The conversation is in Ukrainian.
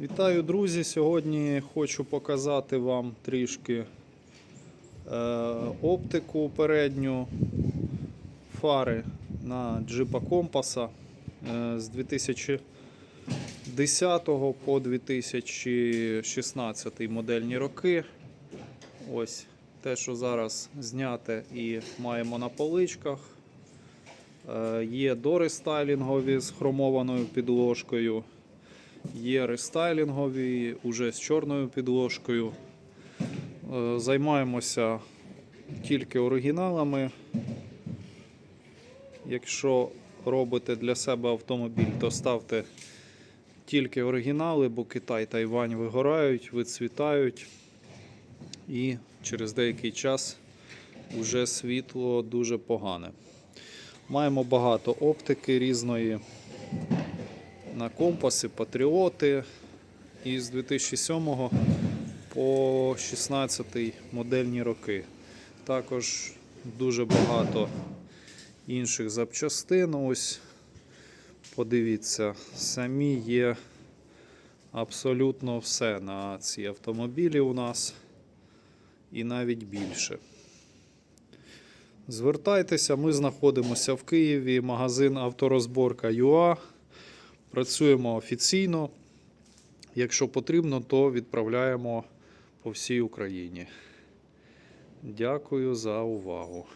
Вітаю, друзі! Сьогодні хочу показати вам трішки е, оптику передню фари на джипа компаса е, з 2010 по 2016 модельні роки. Ось те, що зараз зняте і маємо на поличках. Е, Є дорестайлінгові з хромованою підложкою. Є рестайлінгові уже з чорною підложкою. Е, Займаємося тільки оригіналами. Якщо робите для себе автомобіль, то ставте тільки оригінали, бо Китай Тайвань вигорають, вицвітають. І через деякий час вже світло дуже погане. Маємо багато оптики різної на компаси, патріоти. І з 2007 по 16 модельні роки. Також дуже багато інших запчастин. Ось подивіться, самі є абсолютно все на ці автомобілі у нас і навіть більше. Звертайтеся, ми знаходимося в Києві, магазин авторозборка ЮА. Працюємо офіційно. Якщо потрібно, то відправляємо по всій Україні. Дякую за увагу.